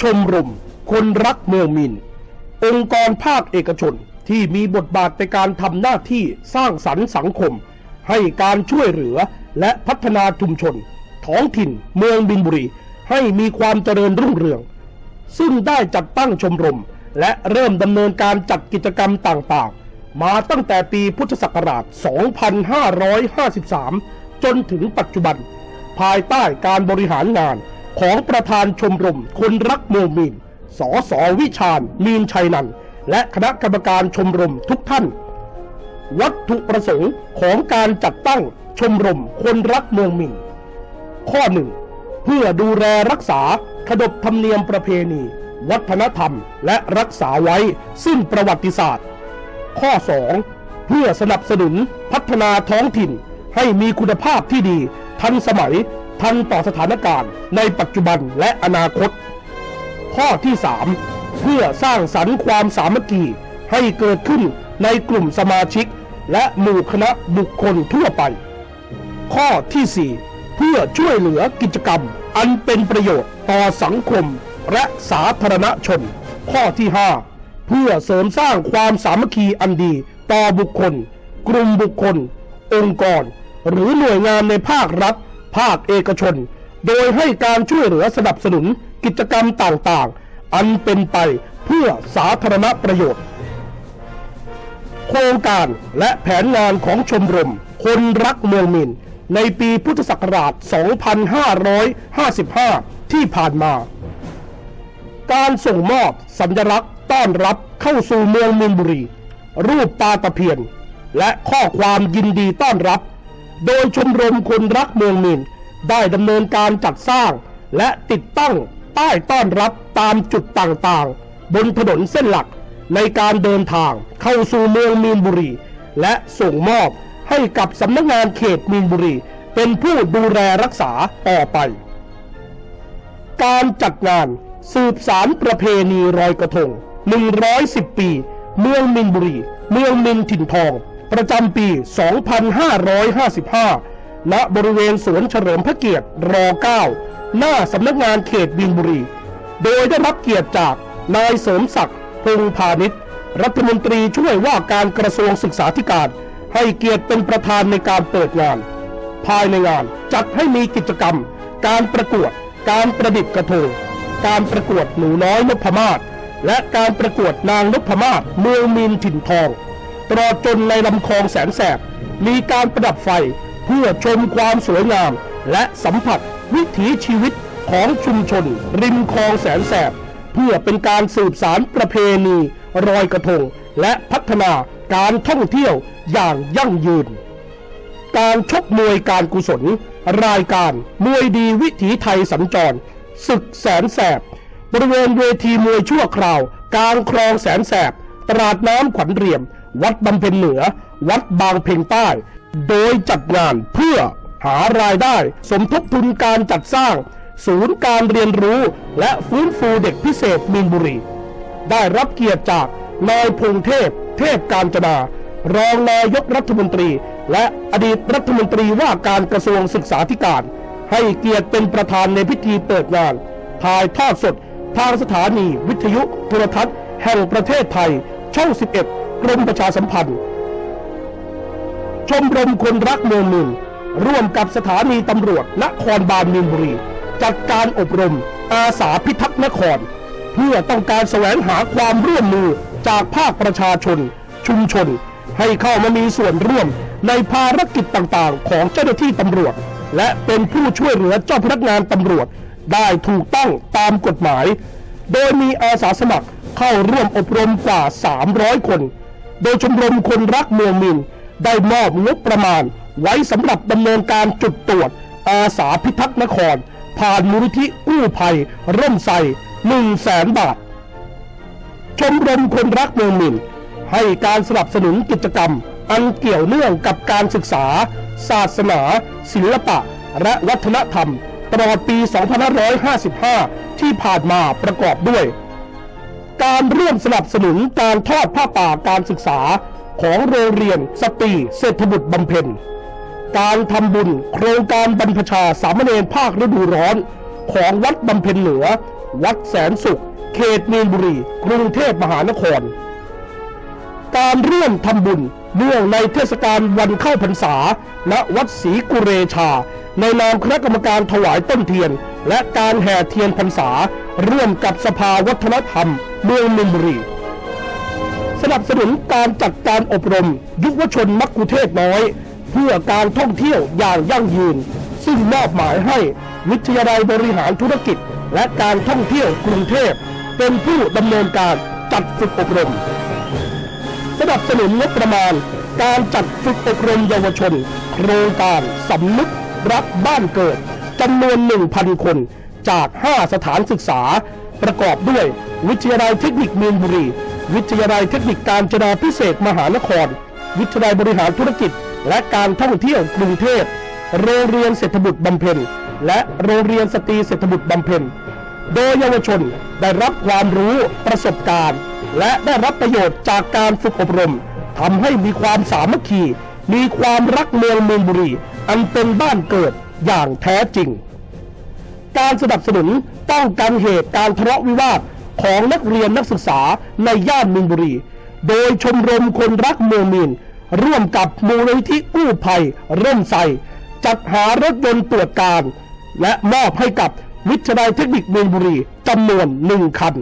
ชมรม คนรักเมืองมิน องค์กรภาคเอกชนที่มีบทบาทในการทำหน้าที่สร้างสรรค์สังคม ให้การช่วยเหลือและพัฒนาชุมชน ท้องถิ่นเมืองบินบุรี ให้มีความเจริญรุ่งเรือง ซึ่งได้จัดตั้งชมรม และเริ่มดำเนินการจัดกิจกรรมต่างๆ มาตั้งแต่ปีพุทธศักราช 2553 จนถึงปัจจุบัน ภายใต้การบริหารงาน ของประธานชมรมคนรักเมืองมีน สสวิชาญมีนชัยนันและคณะกรรมการชมรมทุกท่าน วัตถุประสงค์ของการจัดตั้งชมรมคนรักเมืองมินข้อหนึ่งเพื่อดูแลรักษาขนบธรรมเนียมประเพณี วัฒนธรรมและรักษาไว้ซึ่งประวัติศาสตร์ ข้อ 2 เพื่อสนับสนุนพัฒนาท้องถิ่นให้มีคุณภาพที่ดี ทันสมัย ทันต่อสถานการณ์ในปัจจุบันและอนาคต ข้อที่ 3 เพื่อสร้างสรรค์ความสามัคคีให้เกิดขึ้นในกลุ่มสมาชิก และหมู่คณะบุคคลทั่วไป ข้อที่ 4 เพื่อช่วยเหลือกิจกรรม อันเป็นประโยชน์ต่อสังคมและสาธารณชน ข้อที่ 5 เพื่อเสริมสร้างความสามัคคีอันดีต่อบุคคล กลุ่มบุคคล องค์กร หรือหน่วยงานในภาครัฐ ภาคเอกชน โดยให้การช่วยเหลือสนับสนุนกิจกรรมต่างๆ อันเป็นไปเพื่อสาธารณประโยชน์ โครงการและแผนงานของชมรม คนรักเมืองมิน ในปีพุทธศักราช 2555 ที่ผ่านมา การส่งมอบสัญลักษณ์ต้อนรับเข้าสู่เมืองมินบุรี รูปปลาตะเพียน และข้อความยินดีต้อนรับ โดยชมรมคนรักเมืองมินได้ดำเนินการจัดสร้าง และติดตั้งป้ายต้อนรับตามจุดต่างๆ บนถนนเส้นหลักในการเดินทางเข้าสู่เมืองมีนบุรี และส่งมอบให้กับสำนักงานเขตมีนบุรี เป็นผู้ดูแลรักษาต่อไป การจัดงานสืบสารประเพณีรอยกระทง 110 ปี เมืองมินบุรี เมืองมินถิ่นทอง ประจำปี 2555 ณ บริเวณสวนเฉลิมพระเกียรติร9หน้าสำนักงานเขตมินบุรี โดยได้รับเกียรติจากนายเสริมศักดิ์พงพาณิชย์ รัฐมนตรีช่วยว่าการกระทรวงศึกษาธิการ ให้เกียรติเป็นประธานในการเปิดงาน ภายในงานจัดให้มีกิจกรรม การประกวด การประดิษฐ์กระทงการประกวดหนูน้อยนพมาศและการประกวดนางนพมาศเมืองมีนถิ่นทอง ตลอดจนในลำคลองแสนแสบ มีการประดับไฟเพื่อชมความสวยงาม และสัมผัสวิถีชีวิตของชุมชน ริมคลองแสนแสบ เพื่อเป็นการสืบสารประเพณี รอยกระทง และพัฒนาการท่องเที่ยวอย่างยั่งยืน การชกมวยการกุศล รายการมวยดีวิถีไทยสัญจรศึกแสนแสบบริเวณเวทีมวยชั่วคราว กลางคลองแสนแสบ ตลาดน้ำขวัญเรียม วัดบำเพ็ญเหนือ วัดบางเพ็งใต้ โดยจัดงานเพื่อหารายได้ สมทบทุนการจัดสร้าง ศูนย์การเรียนรู้ และฟื้นฟูเด็กพิเศษมีนบุรี ได้รับเกียรติจากนายพงเทพ เทพการจนารองนายกรัฐมนตรี และอดีตรัฐมนตรีว่าการกระทรวงศึกษาธิการ ให้เกียรติเป็นประธานในพิธีเปิดงานถ่ายทอดสดทางสถานีวิทยุโทรทัศน์ แห่งประเทศไทย ช่อง 11 กรมประชาสัมพันธ์ ชมรมคนรักเมืองมินร่วมกับสถานีตำรวจนครบาลมีนบุรี จัดการอบรมอาสาพิทักษ์นคร เพื่อต้องการแสวงหาความร่วมมือจากภาคประชาชน ชุมชน ให้เข้ามามีส่วนร่วมในภารกิจต่างๆ ของเจ้าหน้าที่ตำรวจ และเป็นผู้ช่วยเหลือเจ้าพนักงานตำรวจได้ถูกต้องตามกฎหมาย โดยมีอาสาสมัครเข้าร่วมอบรมกว่า 300 คน โดยชมรมคนรักเมืองมินได้มอบงบประมาณ ไว้สำหรับดำเนินการจุดตรวจ อาสาพิทักษ์นคร ผ่านมูลนิธิกู้ภัย ร่มไทร1 0 0 0 0แสนบาท ชมรมคนรักเมืองมินให้การสนับสนุนกิจกรรม อันเกี่ยวเนื่องกับการศึกษา ศาสนา ศิลปะ และวัฒนธรรม ตลอดปี 2555 ที่ผ่านมาประกอบด้วย การร่วมสนับสนุนการทอดผ้าป่าการศึกษาของโรงเรียนสตรีเศรษฐบุตรบำเพ็ญ การทำบุญโครงการบรรพชาสามเณรภาคฤดูร้อน ของวัดบำเพ็ญเหนือ วัดแสนสุข เขตมีนบุรี กรุงเทพมหานคร การร่วมทำบุญเนื่องในเทศกาลวันเข้าพรรษาณวัดศรีกุเรชา ในนามคณะกรรมการถวายต้นเทียน และการแห่เทียนพรรษา ร่วมกับสภาวัฒนธรรม เมืองมินบุรี สนับสนุนการจัดการอบรม ยุวชนมักคุเทศน้อย เพื่อการท่องเที่ยวอย่างยั่งยืน ซึ่งมอบหมายให้วิทยาลัยบริหารธุรกิจ และการท่องเที่ยวกรุงเทพ เป็นผู้ดำเนินการจัดฝึกอบรม สนับสนุนงบประมาณ การจัดฝึกอบรมเยาวชน โครงการสำนึกรักบ้านเกิดจำนวน 1,000 คนจาก 5 สถานศึกษา ประกอบด้วย วิทยาลัยเทคนิคมีนบุรี วิทยาลัยเทคนิคการจนาพิเศษมหานคร วิทยาลัยบริหารธุรกิจ และการท่องเที่ยวกรุงเทพโรงเรียนเศรษฐบุตรบำเพ็ญและโรงเรียนสตรีเศรษฐบุตรบำเพ็ญโดยเยาวชนได้รับความรู้ประสบการณ์ และได้รับประโยชน์จากการฝึกอบรมทำให้มีความสามัคคี มีความรักเมืองเมืองบุรี อันเป็นบ้านเกิดอย่างแท้จริง การสนับสนุนป้องกันเหตุการทะเลาะวิวาทของนักเรียนนักศึกษาในย่านมีนบุรี โดยชมรมคนรักเมืองมีนร่วมกับมูลนิธิกู้ภัยเริ่มใสจัดหารถยนต์ตรวจการ และมอบให้กับวิทยาลัยเทคนิคมีนบุรีจำนวนหนึ่งคัน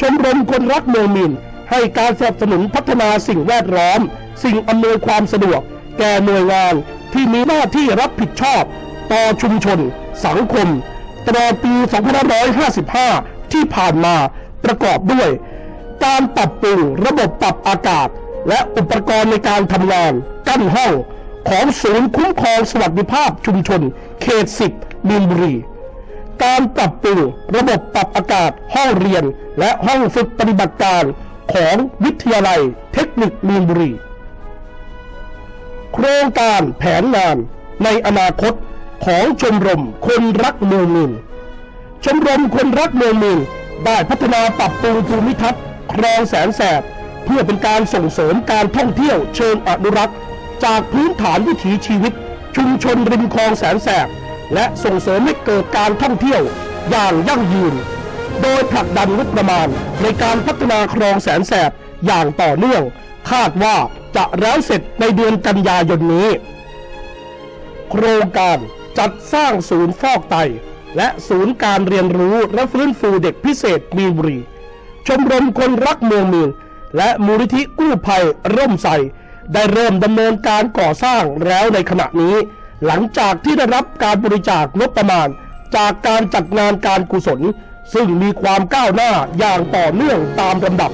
ชมรมคนรักเมืองมินให้การสนับสนุนพัฒนาสิ่งแวดล้อม สิ่งอำนวยความสะดวก แก่หน่วยงานที่มีหน้าที่รับผิดชอบ ต่อชุมชน สังคมตลอดปี 2555 ที่ผ่านมาประกอบด้วย การปรับปรุงระบบปรับอากาศ และอุปกรณ์ในการทำงานกั้นห้องของศูนย์คุ้มครองสวัสดิภาพชุมชน เขต 10มีนบุรี การปรับปรุงระบบปรับอากาศห้องเรียน และห้องฝึกปฏิบัติการของวิทยาลัยเทคนิคมีนบุรี โครงการแผนงานในอนาคต ของชมรมคนรักเมืองมินชมรมคนรักเมืองมินได้พัฒนาปรับปรุงภูมิทัศน์คลองแสนแสบ เพื่อเป็นการส่งเสริมการท่องเที่ยวเชิงอนุรักษ์ จากพื้นฐานวิถีชีวิต ชุมชนริมคลองแสนแสบ และส่งเสริมให้เกิดการท่องเที่ยวอย่างยั่งยืน โดยผลักดันงบประมาณในการพัฒนาคลองแสนแสบอย่างต่อเนื่อง คาดว่าจะแล้วเสร็จในเดือนกันยายนนี้ โครงการ จัดสร้างศูนย์ฟอกไต และศูนย์การเรียนรู้และฟื้นฟูเด็กพิเศษมีบุรี ชมรมคนรักเมืองมีนและมูลนิธิกู้ภัยร่มใสได้เริ่มดำเนินการก่อสร้างแล้วในขณะนี้ หลังจากที่ได้รับการบริจาคงบประมาณ จากการจัดงานการกุศล ซึ่งมีความก้าวหน้าอย่างต่อเนื่องตามลำดับ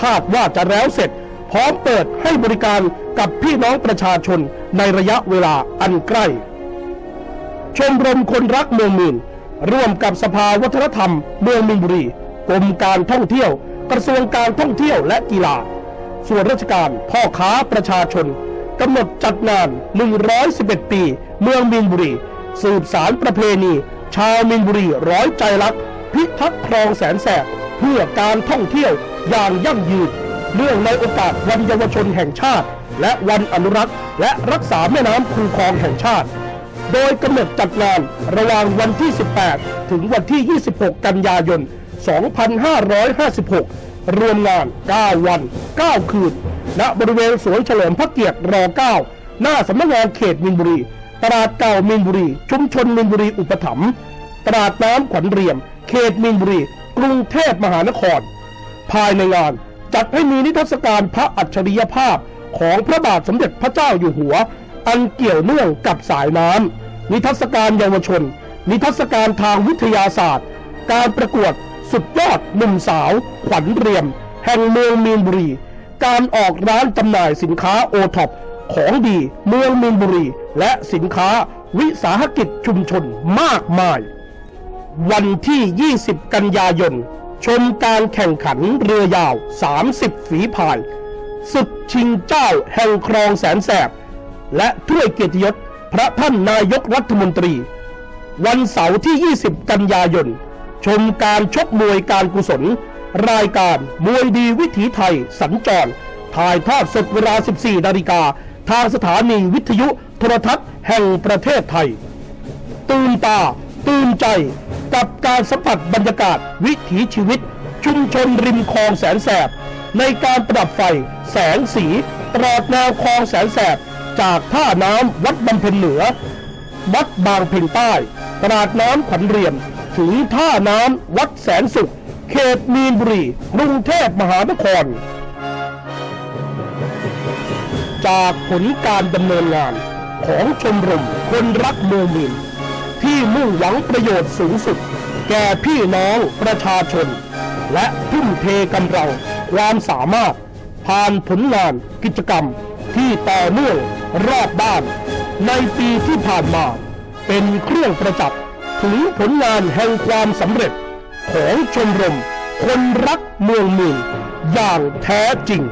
คาดว่าจะแล้วเสร็จ พร้อมเปิดให้บริการกับพี่น้องประชาชนในระยะเวลาอันใกล้ ชมรมคนรักเมืองมีนร่วมกับสภาวัฒนธรรม เมืองมีนบุรีกรมการท่องเที่ยว กระทรวงการท่องเที่ยวและกีฬา ส่วนราชการพ่อค้าประชาชนกำหนดจัดงาน 111 ปี เมืองมีนบุรี สืบสารประเพณี ชาวมีนบุรีร้อยใจรัก พิทักษ์คลองแสนแสบเพื่อการท่องเที่ยวอย่างยั่งยืนเนื่องในโอกาสวันเยาวชนแห่งชาติ และวันอนุรักษ์ และรักษาแม่น้ำคูคลองแห่งชาติ โดยกำหนดจัดงานระหว่างวันที่ 18 ถึงวันที่ 26 กันยายน 2556 รวมงาน 9 วัน 9 คืน ณ บริเวณสวนเฉลิมพระเกียรติร9หน้าสำนักงานเขตมินบุรี ตลาดเก่ามินบุรี ชุมชนมินบุรีอุปถัมภ์ ตลาดน้ำขวัญเรียม เขตมินบุรี กรุงเทพมหานคร ภายในงานจัดให้มีนิทรรศการพระอัจฉริยภาพของพระบาทสมเด็จพระเจ้าอยู่หัว อันเกี่ยวเนื่องกับสายน้ำนิทรรศการเยาวชน นิทรรศการทางวิทยาศาสตร์ การประกวดสุดยอดหนุ่มสาว ขวัญเรียม แห่งเมืองมีนบุรี การออกร้านจำหน่ายสินค้าโอท็อปของดีเมืองมีนบุรี และสินค้าวิสาหกิจชุมชนมากมาย วันที่ 20 กันยายน ชมการแข่งขันเรือยาว 30 ฝีพายศึกชิงเจ้าแห่งครองแสนแสบ และถ้วยเกียรติยศพระท่านนายกรัฐมนตรี วันเสาร์ที่ 20 กันยายน ชมการชกมวยการกุศล รายการมวยดีวิถีไทยสัญจร ถ่ายทอดสดเวลา 14 นาฬิกา ทางสถานีวิทยุโทรทัศน์แห่งประเทศไทย ตื่นตา ตื่นใจกับการสัมผัสบรรยากาศวิถีชีวิต ชุมชนริมคลองแสนแสบ ในการประดับไฟ แสงสีตรอดแนวคลองแสนแสบ จากท่าน้ำวัดบำเพ็ญเหนือ วัดบางเพ็งใต้ตลาดน้ำขวัญเรียม ถึงท่าน้ำวัดแสนสุข เขตมีนบุรีกรุงเทพมหานคร จากผลการดำเนินงานของชมรมคนรักเมืองมิน ที่มุ่งหวังประโยชน์สูงสุด แก่พี่น้องประชาชน และทุ่มเทกำลังความสามารถผ่านผลงานกิจกรรมที่ต่อเนื่อง รอบด้าน ในปีที่ผ่านมา เป็นเครื่องประจับถึงผลงานแห่งความสำเร็จของชมรม คนรักเมืองมินอย่างแท้จริง